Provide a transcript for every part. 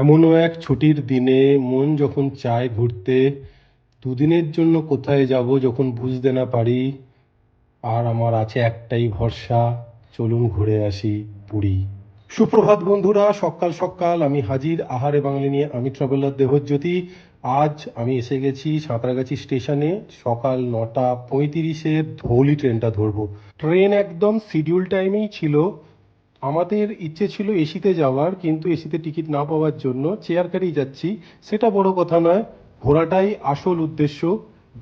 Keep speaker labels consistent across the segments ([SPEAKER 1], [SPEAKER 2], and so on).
[SPEAKER 1] এমনও এক ছুটির দিনে মন যখন চায় ঘুরতে, দুদিনের জন্য কোথায় যাব যখন বুঝতে না পারি, আর আমার আছে একটাই ভরসা, চলুন ঘুরে আসি পুরী। সুপ্রভাত বন্ধুরা, সকাল সকাল আমি হাজির আহারে বাঙালি নিয়ে আমি ট্রাভেলার দেহজ্যোতি আজ আমি এসে গেছি সাঁতরাগাছি স্টেশনে, সকাল নটা পঁয়ত্রিশের ধৌলি ট্রেনটা ধরবো। ট্রেন একদম শিডিউল টাইমেই ছিল। আমাদের ইচ্ছে ছিল এসিতে যাওয়ার, কিন্তু এসিতে টিকিট না পাওয়ার জন্য চেয়ার কারেই যাচ্ছি। সেটা বড় কথা নয়, ঘোরাটাই আসল উদ্দেশ্য।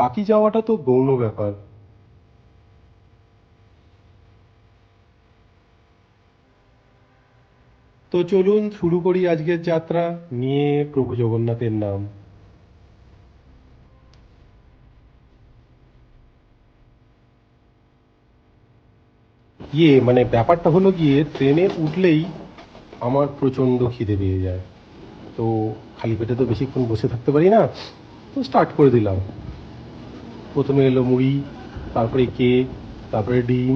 [SPEAKER 1] বাকি যাওয়াটা তো গৌণ ব্যাপার। তো চলুন শুরু করি আজকের যাত্রা। নিয়ে প্রভু জগন্নাথের নাম। ইয়ে মানে ব্যাপারটা হলো গিয়ে ট্রেনে উঠলেই আমার প্রচণ্ড খিদে পেয়ে যায়। তো খালি পেটে তো বেশিক্ষণ বসে থাকতে পারি না, তো স্টার্ট করে দিলাম। প্রথমে এলো মুড়ি, তারপরে কেক তারপরে ডিম।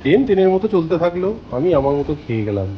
[SPEAKER 1] ট্রেন ট্রেনের মতো চলতে থাকল, আমি আমার মতো খেয়ে গেলাম।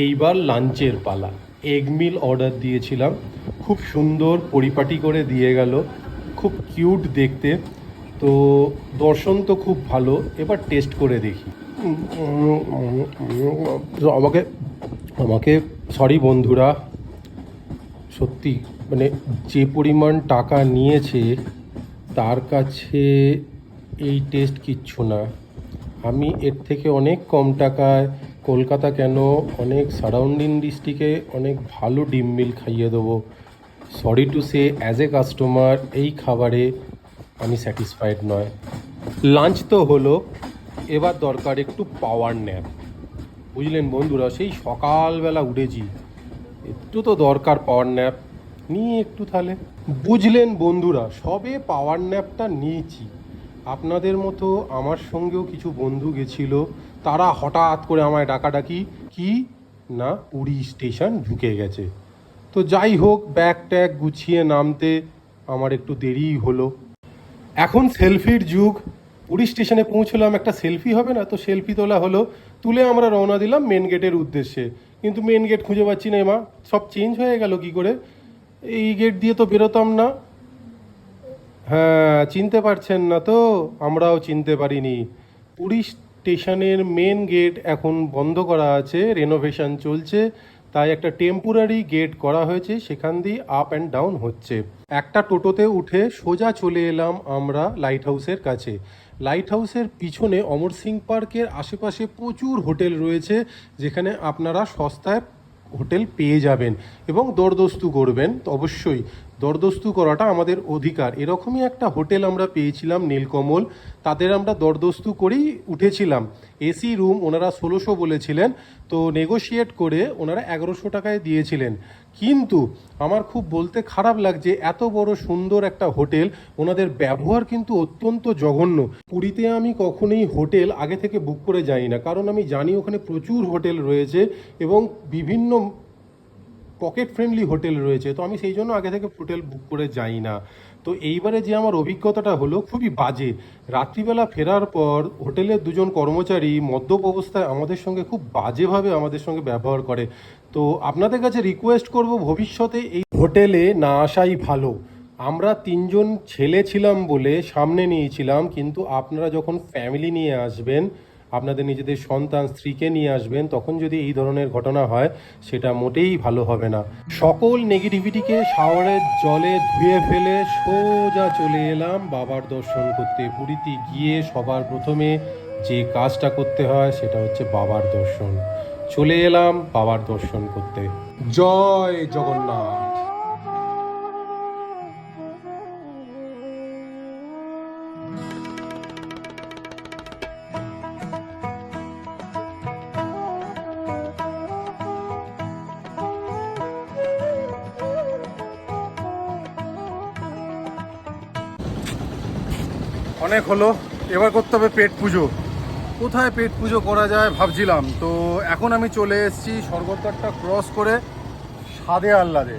[SPEAKER 1] এইবার লাঞ্চের পালা। এগ মিল অর্ডার দিয়েছিলাম। খুব সুন্দর পরিপাটি করে দিয়ে গেল। খুব কিউট দেখতে। তো দর্শন তো খুব ভালো। এবার টেস্ট করে দেখি। আমাকে আমাকে সরি বন্ধুরা, সত্যি মানে যে পরিমাণ টাকা নিয়েছে, তার কাছে এই টেস্ট কিচ্ছু না। আমি এর থেকে অনেক কম টাকায় কলকাতা কেন অনেক সারাউন্ডিং ডিস্ট্রিক্টে অনেক ভালো ডিম মিল খাইয়ে দেবো? Sorry to say as a customer এই খাবারে আমি স্যাটিসফাইড নয়। লাঞ্চ তো হলো, এবার দরকার একটু পাওয়ার ন্যাপ বুঝলেন বন্ধুরা, সেই সকালবেলা উঠেছি। একটু তো দরকার পাওয়ার ন্যাপ নিয়ে একটু তাহলে। বুঝলেন বন্ধুরা, সবে পাওয়ার ন্যাপটা নিয়েছি। আপনাদের মতো আমার সঙ্গেও কিছু বন্ধু গেছিল। তারা হঠাৎ করে আমায় ডাকাডাকি। কি? না, পুরী স্টেশন ঢুকে গেছে। তো যাই হোক, ব্যাগ ট্যাগ গুছিয়ে নামতে আমার একটু দেরিই হলো। এখন সেলফির যুগ। পুরী স্টেশনে পৌঁছলাম, একটা সেলফি হবে না? তো সেলফি তোলা হলো। তুলে আমরা রওনা দিলাম মেন গেটের উদ্দেশ্যে। কিন্তু মেন গেট খুঁজে পাচ্ছি না মা সব চেঞ্জ হয়ে গেল কি করে? এই গেট দিয়ে তো বেরোতাম না। হ্যাঁ চিনতে পারছেন না তো? আমরাও চিনতে পারিনি। পুরী স্টেশনের মেন গেট এখন বন্ধ করা আছে রেনোভেশন চলছে, তাই একটা টেম্পোরারি গেট করা হয়েছে, সেখান দিয়ে আপ অ্যান্ড ডাউন হচ্ছে। একটা টোটোতে উঠে সোজা চলে এলাম আমরা লাইট হাউসের কাছে। লাইট হাউসের পিছনে অমর সিং পার্কের আশেপাশে প্রচুর হোটেল রয়েছে, যেখানে আপনারা সস্তায় হোটেল পেয়ে যাবেন এবং দরদস্তু করবেন, অবশ্যই। দরদস্তু করাটা আমাদের অধিকার। এরকমই একটা হোটেল আমরা পেয়েছিলাম, নীলকমল। তাদের আমরা দরদস্তু করেই উঠেছিলাম। এসি রুম ওনারা ষোলোশো বলেছিলেন, তো নেগোশিয়েট করে ওনারা এগারোশো টাকায় দিয়েছিলেন। কিন্তু আমার খুব বলতে খারাপ লাগছে, এত বড় সুন্দর একটা হোটেল, ওনাদের ব্যবহার কিন্তু অত্যন্ত জঘন্য। পুরীতে আমি কখনোই হোটেল আগে থেকে বুক করে যাই না কারণ আমি জানি ওখানে প্রচুর হোটেল রয়েছে এবং বিভিন্ন পকেট ফ্রেন্ডলি হোটেল রয়েছে, তো আমি সেই জন্য আগে থেকে হোটেল বুক করে যাই না। তো এইবারে যে আমার অভিজ্ঞতাটা হলো, খুবই বাজে। রাত্রিবেলা ফেরার পর হোটেলের দুজন কর্মচারী মদ্যপ অবস্থায় আমাদের সঙ্গে খুব বাজেভাবে আমাদের সঙ্গে ব্যবহার করে। তো আপনাদের কাছে রিকোয়েস্ট করব ভবিষ্যতে এই হোটেলে না আসাই ভালো। আমরা তিনজন ছেলে ছিলাম বলে সামনে নিয়েছিলাম, কিন্তু আপনারা যখন ফ্যামিলি নিয়ে আসবেন আপনাদের নিজেদের সন্তান, স্ত্রীকে নিয়ে আসবেন, তখন যদি এই ধরনের ঘটনা হয়, সেটা মোটেই ভালো হবে না। সকল নেগেটিভিটিকে শাওয়ারের জলে ধুয়ে ফেলে সোজা চলে এলাম বাবার দর্শন করতে। পুরীতে গিয়ে সবার প্রথমে যে কাজটা করতে হয়, সেটা হচ্ছে বাবার দর্শন। চলে এলাম বাবার দর্শন করতে। জয় জগন্নাথ।
[SPEAKER 2] অনেক হলো। এবার করতে হবে পেট পুজো। কোথায় পেট পুজো করা যায় ভাবছিলাম। তো এখন আমি চলে এসেছি স্বর্গদ্বারটা ক্রস করে সাদে আহ্লাদে।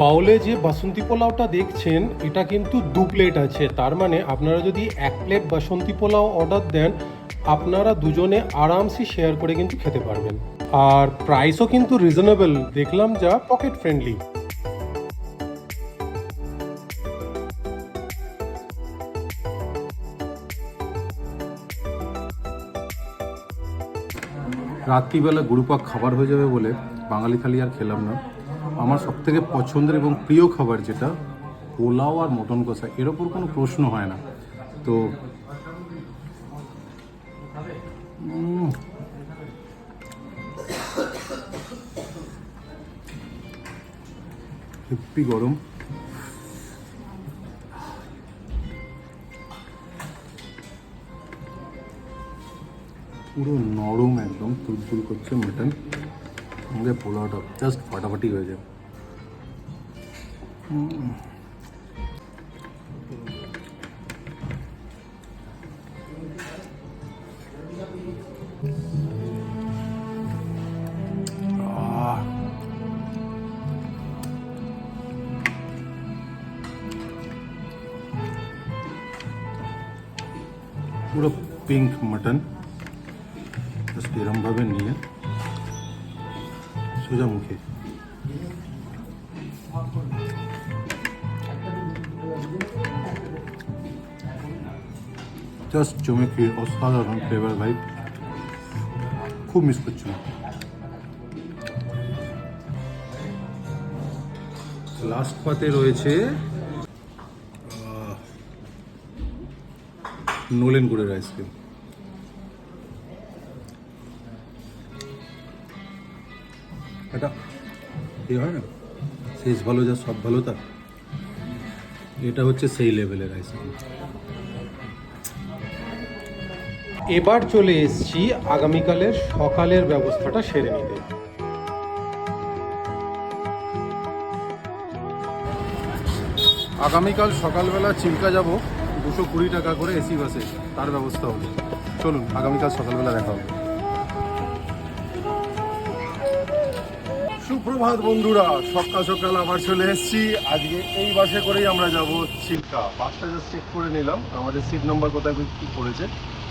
[SPEAKER 1] বাউলে যে বাসন্তী পোলাওটা দেখছেন, এটা কিন্তু দু প্লেট আছে। তার মানে আপনারা যদি এক প্লেট বাসন্তী পোলাও অর্ডার দেন, আপনারা দুজনে আরামসে শেয়ার করে কিন্তু খেতে পারবেন। আর প্রাইসও কিন্তু রিজনেবল দেখলাম যা পকেট ফ্রেন্ডলি
[SPEAKER 2] রাত্রিবেলা গুরুপাক খাবার হয়ে যাবে বলে বাঙালি থালি আর খেলাম না। আমার সব থেকে পছন্দের এবং প্রিয় খাবার যেটা পোলাও আর মটন কষা এর ওপর কোনো প্রশ্ন হয় না। তো উম, গরম। পুরো নরম একদম তুলতুল করছে মটন। আমাদের পোলাওটা জাস্ট ফাটাফাটি হয়ে যায় উম। আহ পুরো পিঙ্ক মটন জাস্ট এরমভাবে নিয়ে সোজা মুখে জাস্ট জমে খেয়ে অসাধারণ ফ্লেভার ভাই খুব মিস করছিলাম লাস্ট পাতে রয়েছে নোলেন গুড়ের আইসক্রিম এটা এ হয় না? শেষ ভালো, যা সব ভালো তা। এটা হচ্ছে সেই লেভেলের আইসক্রিম
[SPEAKER 1] এবার চলে এসছি আগামীকালের সকালের ব্যবস্থাটা সেরে নিতে।
[SPEAKER 2] আগামীকাল সকালবেলা চিল্কা যাব, দুশো কুড়ি টাকা করে এসি বাসে, তার ব্যবস্থা হবে। চলুন, আগামীকাল সকালবেলা দেখা হবে। সুপ্রভাত বন্ধুরা, সকাল সকাল আবার চলে এসেছি। আজকে এই বাসে করেই আমরা যাব চিল্কা বাসটা জাস্ট চেক করে নিলাম। আমাদের সিট নাম্বার কোথায় কি পড়েছে।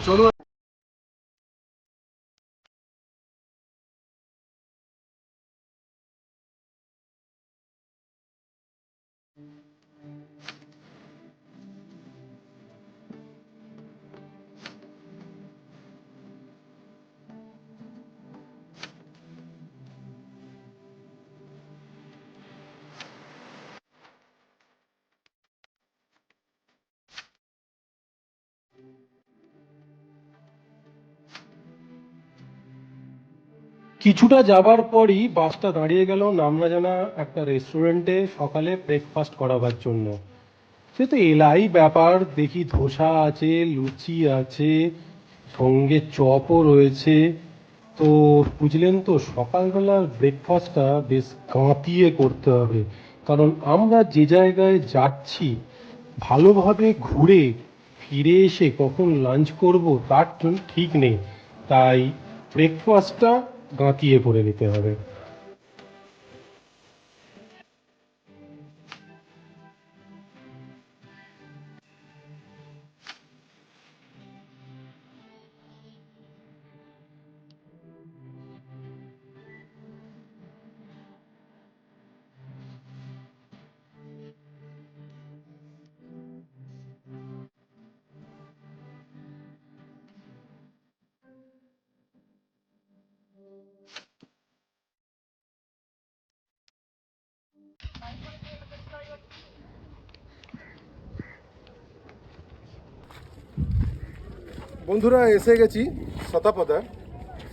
[SPEAKER 2] চলুন
[SPEAKER 1] কিছুটা যাবার পরই বাসটা দাঁড়িয়ে গেল নামনা জানা একটা রেস্টুরেন্টে সকালে ব্রেকফাস্ট করাবার জন্য। সে তো এলাই ব্যাপার, দেখি ধোসা আছে, লুচি আছে, সঙ্গে চপও রয়েছে। তো বুঝলেন তো, সকালবেলার ব্রেকফাস্টটা বেশ কাঁপিয়ে করতে হবে। কারণ আমরা যে জায়গায় যাচ্ছি, ভালোভাবে ঘুরে ফিরে এসে কখন লাঞ্চ করব, তার ঠিক নেই। তাই ব্রেকফাস্টটা গাঁতিয়ে করে নিতে হবে।
[SPEAKER 2] বন্ধুরা, এসে গেছি সাতাপাদা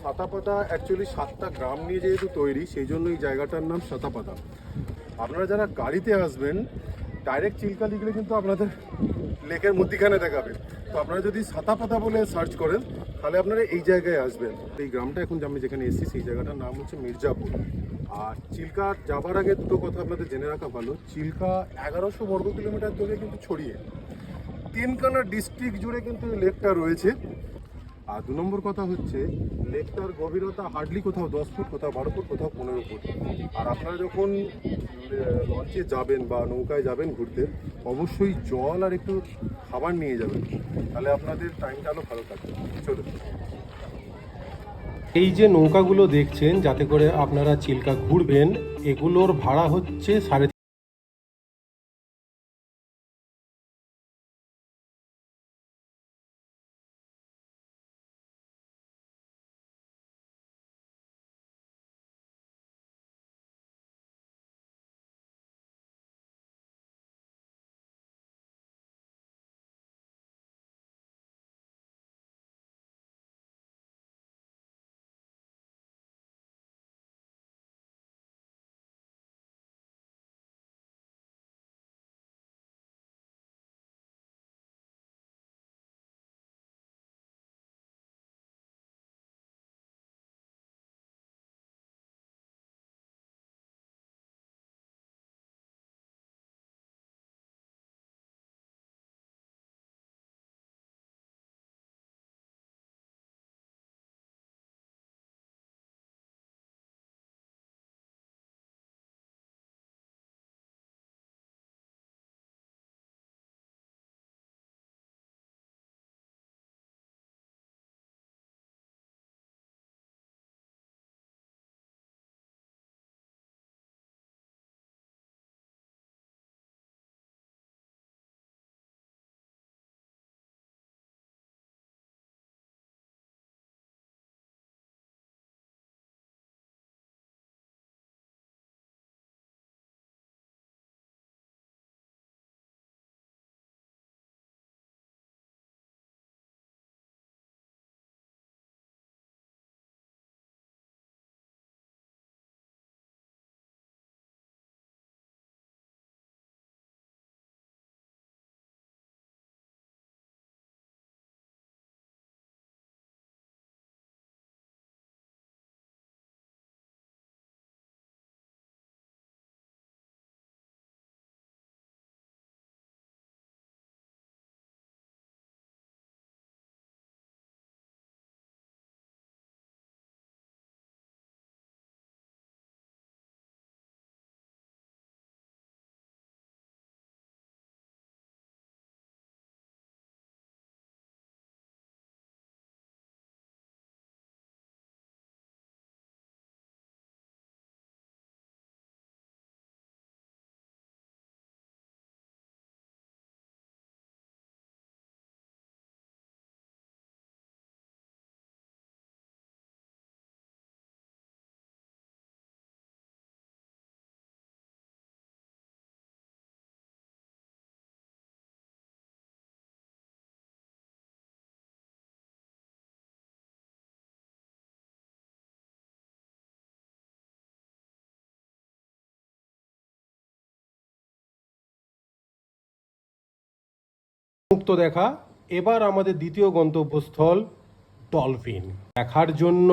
[SPEAKER 2] সাতাপাতা অ্যাকচুয়ালি সাতটা গ্রাম নিয়ে যেহেতু তৈরি, সেই জন্য এই জায়গাটার নাম সাতাপাদা আপনারা যারা গাড়িতে আসবেন ডাইরেক্ট চিল্কা লিখলে কিন্তু আপনাদের লেকের মধ্যিখানে দেখাবে। তো আপনারা যদি সাতাপাতা বলে সার্চ করেন, তাহলে আপনারা এই জায়গায় আসবেন। এই গ্রামটা এখন আমি যেখানে এসেছি, সেই জায়গাটার নাম হচ্ছে মির্জাপুর। আর চিল্কা যাবার আগে দুটো কথা আপনাদের জেনে রাখা ভালো। চিল্কা এগারোশো বর্গ কিলোমিটার ধরে কিন্তু ছড়িয়ে। তিনখানা ডিস্ট্রিক্ট জুড়ে কিন্তু এই লেকটা রয়েছে। আর দু নম্বর কথা হচ্ছে লেকটার গভীরতা হার্ডলি কোথাও দশ ফুট কোথাও বারো ফুট কোথাও পনেরো ফুট আর আপনারা যখন লঞ্চে যাবেন বা নৌকায় যাবেন ঘুরতে, অবশ্যই জল আর একটু খাবার নিয়ে যাবেন। তাহলে আপনাদের টাইমটা আরও ভালো থাকবে চলুন।
[SPEAKER 1] এই যে নৌকাগুলো দেখছেন, যাতে করে আপনারা চিল্কা ঘুরবেন, এগুলোর ভাড়া হচ্ছে সাড়ে মুক্ত দেখা। এবার আমাদের দ্বিতীয় গন্তব্যস্থল ডলফিন। দেখার জন্য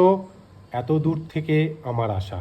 [SPEAKER 1] এত দূর থেকে আমার আশা।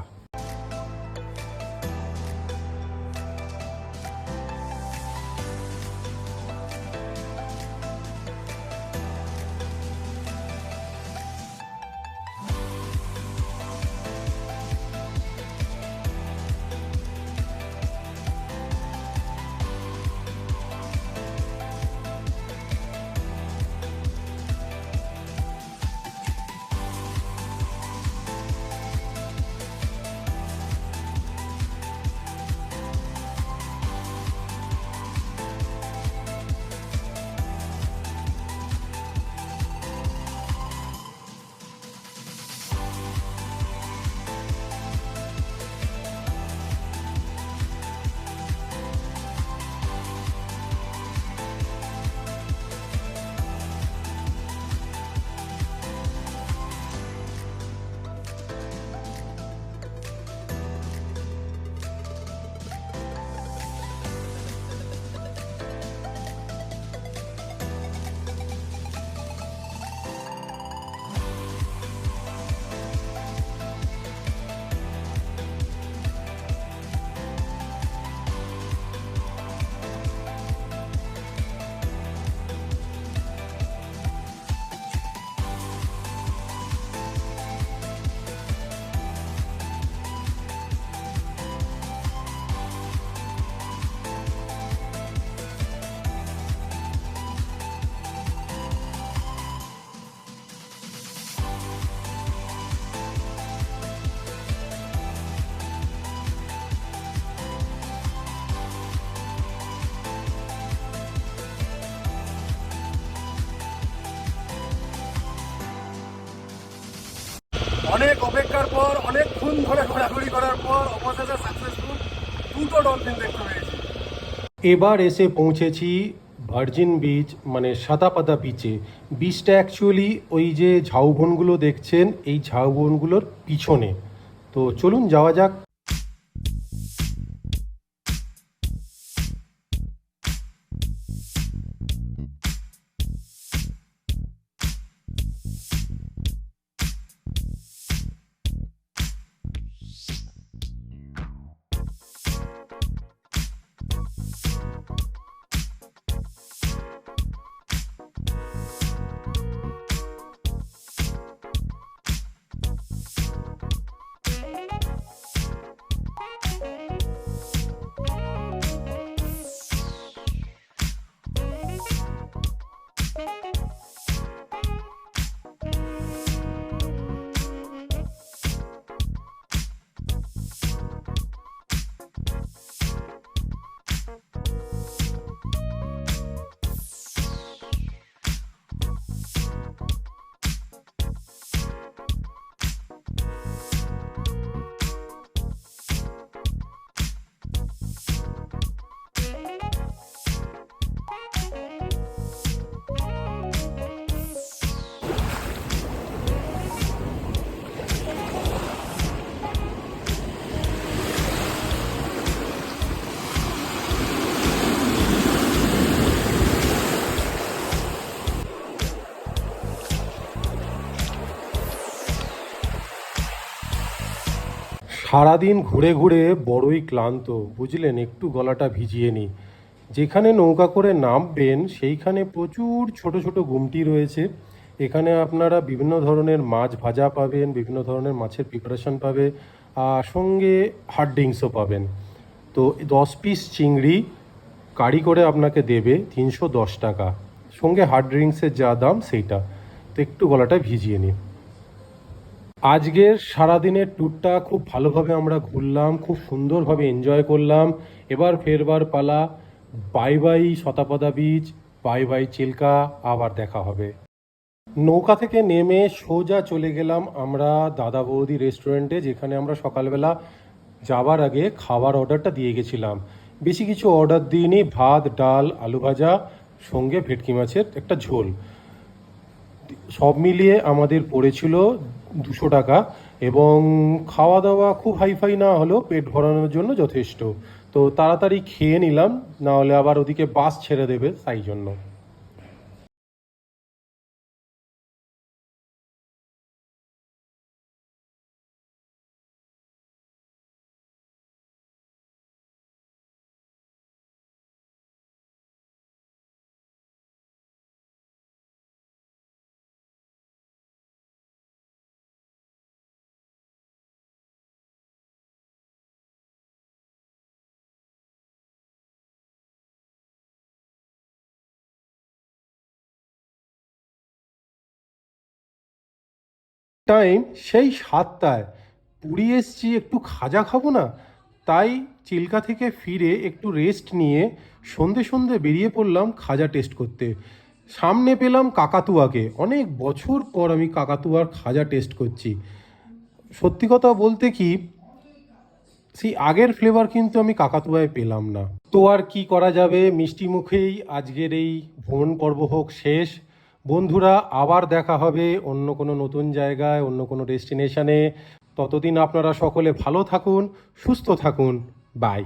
[SPEAKER 2] অনেক অপেক্ষার পর, অনেকক্ষণ ধরে ঘোরাঘুরি করার পর অবশেষে সাকসেসফুল দুটো ডলফিন দেখতে পেয়েছি।
[SPEAKER 1] এবার এসে পৌঁছেছি ভার্জিন বিচ মানে সাদাপাতা বিচে বিচটা অ্যাকচুয়ালি ওই যে ঝাউবনগুলো দেখছেন, এই ঝাউবনগুলোর পিছনে। তো চলুন যাওয়া যাক সারাদিন ঘুরে ঘুরে বড়ই ক্লান্ত, বুঝলেন? একটু গলাটা ভিজিয়ে নিই। যেখানে নৌকা করে নামবেন, সেইখানে প্রচুর ছোট ছোট গুমটি রয়েছে। এখানে আপনারা বিভিন্ন ধরনের মাছ ভাজা পাবেন, বিভিন্ন ধরনের মাছের প্রিপারেশন পাবে আর সঙ্গে হার্ড ড্রিঙ্কসও পাবেন। তো দশ পিস চিংড়ি কারি করে আপনাকে দেবে তিনশো দশ টাকা। সঙ্গে হার্ড ড্রিঙ্কসের যা দাম, সেইটা। তো একটু গলাটা ভিজিয়ে নিই। আজকের সারাদিনের ট্যুরটা খুব ভালোভাবে আমরা ঘুরলাম, খুব সুন্দরভাবে এনজয় করলাম। এবার ফেরবার পালা bye bye Satapada beach bye bye Chilka, আবার দেখা হবে। নৌকা থেকে নেমে সোজা চলে গেলাম আমরা দাদা বৌদি রেস্টুরেন্টে যেখানে আমরা সকালবেলা যাবার আগে খাবার অর্ডারটা দিয়ে গেছিলাম। বেশি কিছু অর্ডার দিইনি, ভাত, ডাল, আলু ভাজা, সঙ্গে ভেটকি মাছের একটা ঝোল। সব মিলিয়ে আমাদের পড়েছিল দুশো টাকা এবং খাওয়া দাওয়া খুব হাইফাই না হলেও পেট ভরানোর জন্য যথেষ্ট। তো তাড়াতাড়ি খেয়ে নিলাম না হলে আবার ওদিকে বাস ছেড়ে দেবে তাই জন্য। টাইম সেই সাতটায়। পুরী এসছি, একটু খাজা খাব না? তাই চিল্কা থেকে ফিরে একটু রেস্ট নিয়ে সন্ধে সন্ধে বেরিয়ে পড়লাম খাজা টেস্ট করতে। সামনে পেলাম কাকাতুয়াকে। অনেক বছর পর আমি কাকাতুয়ার খাজা টেস্ট করছি। সত্যি কথা বলতে কি সেই আগের ফ্লেভার কিন্তু আমি কাকাতুয়ায় পেলাম না। তো আর কি করা যাবে? মিষ্টি মুখেই আজকের এই ভ্রমণ পর্ব হোক শেষ। বন্ধুরা, আবার দেখা হবে অন্য কোনো নতুন জায়গায়, অন্য কোনো ডেস্টিনেশানে। ততদিন আপনারা সকলে ভালো থাকুন, সুস্থ থাকুন। বাই।